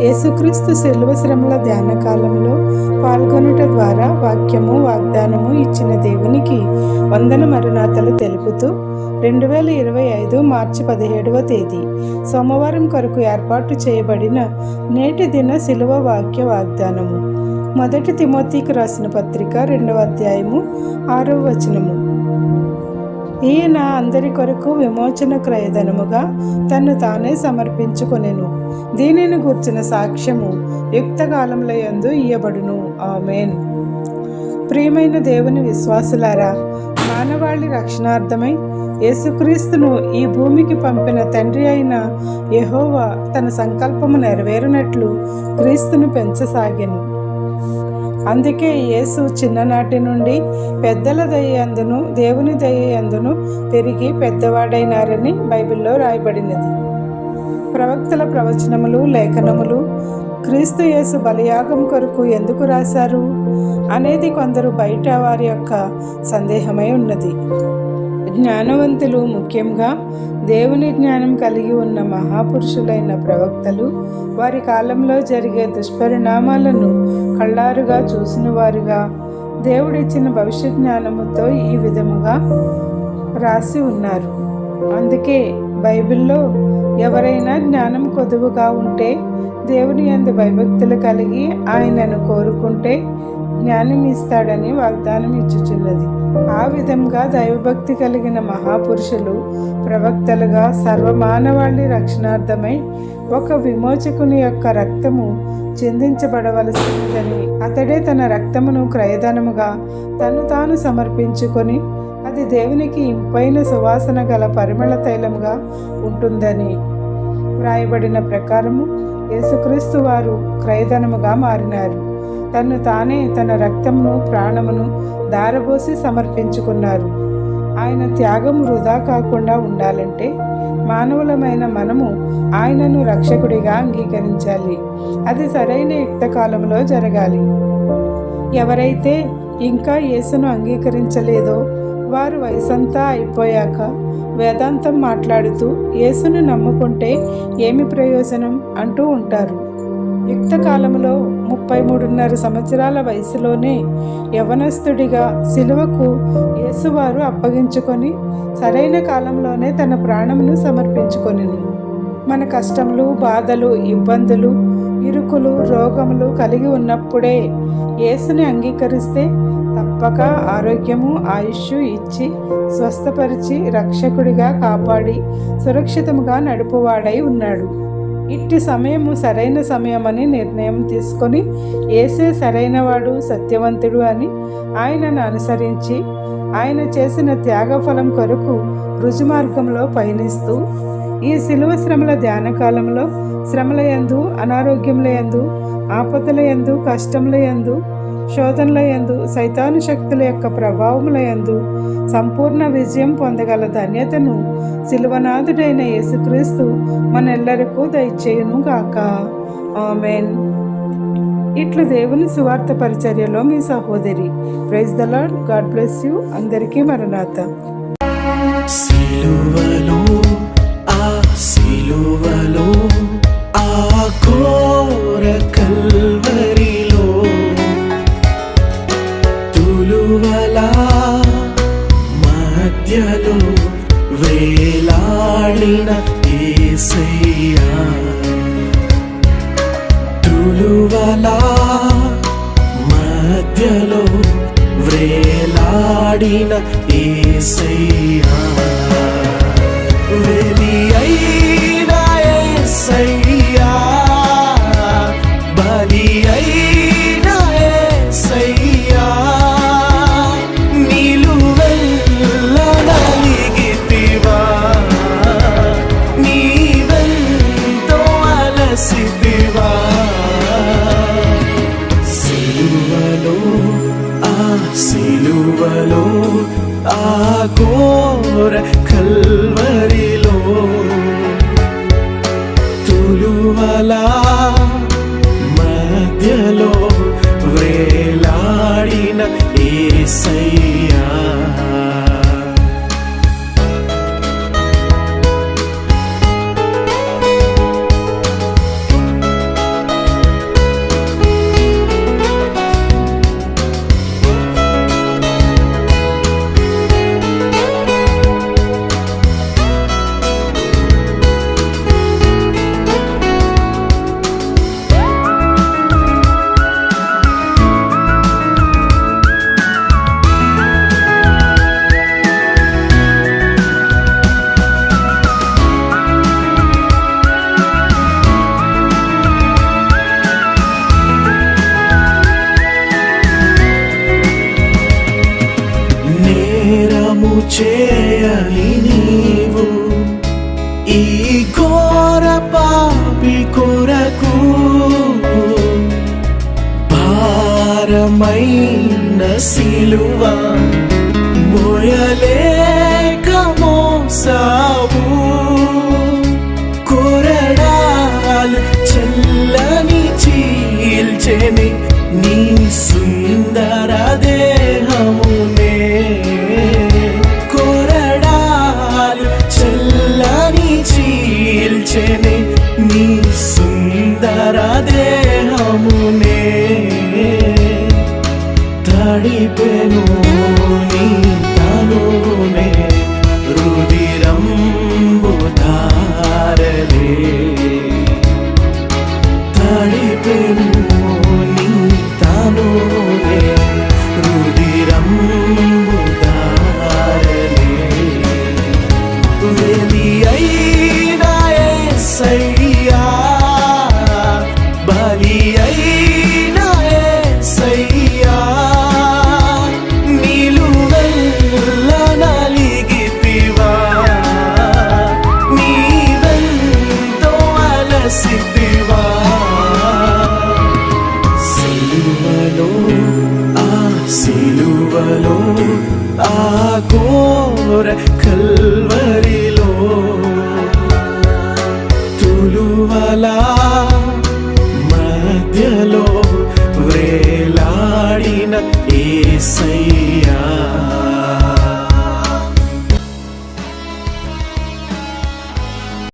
యేసుక్రీస్తు శిలువ శ్రమల ధ్యాన కాలంలో పాల్గొనుట ద్వారా వాక్యము వాగ్దానము ఇచ్చిన దేవునికి వందన మరునాతలు తెలుపుతూ రెండు వేల ఇరవై ఐదు మార్చి పదిహేడవ తేదీ సోమవారం కొరకు ఏర్పాటు చేయబడిన నేటి దిన శిలువ వాక్య వాగ్దానము. మొదటి తిమోతికి రాసిన పత్రిక రెండవ అధ్యాయము ఆరవ వచనము. ఈయన అందరి కొరకు విమోచన క్రయధనముగా తను తానే సమర్పించుకొనెను. దీనిని గూర్చిన సాక్ష్యము యుక్త కాలంలో యందు ఇయ్యబడును. ఆమెన్. ప్రియమైన దేవుని విశ్వాసులారా మానవాళి రక్షణార్థమై యేసుక్రీస్తును ఈ భూమికి పంపిన తండ్రి అయిన యహోవా తన సంకల్పము నెరవేరినట్లు క్రీస్తును పెంచసాగాను. అందుకే యేసు చిన్ననాటి నుండి పెద్దల దయ్యందును దేవుని దయ్యందును పెరిగి పెద్దవాడైనారని బైబిల్లో రాయబడినది. ప్రవక్తల ప్రవచనములు లేఖనములు క్రీస్తు యేసు బలియాగం కొరకు ఎందుకు రాశారు? అనేది కొందరు బయట వారి యొక్క సందేహమై ఉన్నది. జ్ఞానవంతులు ముఖ్యంగా దేవుని జ్ఞానం కలిగి ఉన్న మహాపురుషులైన ప్రవక్తలు వారి కాలంలో జరిగే దుష్పరిణామాలను కళ్ళారుగా చూసిన వారుగా దేవుడిచ్చిన భవిష్య జ్ఞానముతో ఈ విధముగా రాసి ఉన్నారు. అందుకే బైబిల్లో ఎవరైనా జ్ఞానం కొదువుగా ఉంటే దేవుని యందు భయభక్తులు కలిగి ఆయనను కోరుకుంటే జ్ఞానం ఇస్తాడని వాగ్దానం ఇచ్చుచున్నది. ఆ విధంగా దైవభక్తి కలిగిన మహాపురుషులు ప్రవక్తలుగా సర్వమానవాళి రక్షణార్థమై ఒక విమోచకుని యొక్క రక్తము చెందించబడవలసినదని అతడే తన రక్తమును క్రయధనముగా తను తాను సమర్పించుకొని అది దేవునికి ఇంపైన సువాసన గల పరిమళ తైలముగా ఉంటుందని వ్రాయబడిన ప్రకారము యేసుక్రీస్తు వారు క్రయధనముగా మారినారు. తను తానే తన రక్తమును ప్రాణమును దారబోసి సమర్పించుకున్నారు. ఆయన త్యాగం వృధా కాకుండా ఉండాలంటే మానవులమైన మనము ఆయనను రక్షకుడిగా అంగీకరించాలి. అది సరైన యుక్త కాలంలో జరగాలి. ఎవరైతే ఇంకా యేసును అంగీకరించలేదో వారు వయసంతా అయిపోయాక వేదాంతం మాట్లాడుతూ యేసును నమ్ముకుంటే ఏమి ప్రయోజనం అంటూ ఉంటారు. యుక్త కాలంలో ముప్పై మూడున్నర సంవత్సరాల వయసులోనే యవనస్తుడిగా శిలువకు యేసువారు అప్పగించుకొని సరైన కాలంలోనే తన ప్రాణమును సమర్పించుకొని మన కష్టములు బాధలు ఇబ్బందులు ఇరుకులు రోగములు కలిగి ఉన్నప్పుడే యేసుని అంగీకరిస్తే తప్పక ఆరోగ్యము ఆయుష్ ఇచ్చి స్వస్థపరిచి రక్షకుడిగా కాపాడి సురక్షితముగా నడుపువాడై ఉన్నాడు. ఇట్టి సమయము సరైన సమయమని నిర్ణయం తీసుకొని ఏసే సరైనవాడు సత్యవంతుడు అని ఆయనను అనుసరించి ఆయన చేసిన త్యాగఫలం కొరకు రుజుమార్గంలో పయనిస్తూ ఈ శిలువ శ్రమల ధ్యాన కాలంలో శ్రమల యందు అనారోగ్యముల యందు ఆపదల యందు కష్టముల యందు శోధనల యందు సైతాను శక్తుల యొక్క ప్రభావముల యందు సంపూర్ణ విజయం పొందగల ధన్యతను శిలువనాథుడైన యేసుక్రీస్తు మనెల్లరికూ దయచేయును గాక ఆమెన్. ఇట్లు దేవుని సువార్త పరిచర్యలో మీ సహోదరి. Praise the Lord. God bless you. అందరికీ మరణాత. సిలువలో ఆ సిలువలో ఏసయ్యా తులువలా మధ్యలో వ్రేలాడిన ఏసయ్యా. కల్వరిలో తులువల మధ్యలో వ్రేలాడిన ఏసయ్యా. ఏము చేయని నీవు. ఈ ఘోర పాపి కొరకు భారమైన సిలువ మోయలేక మోసావు. కొరడాలు చెల్లని చీల్చెని నీ సుందరదే படிப்பேனோ తులువలా మధ్యలో వేలాడిన ఏసయ్యా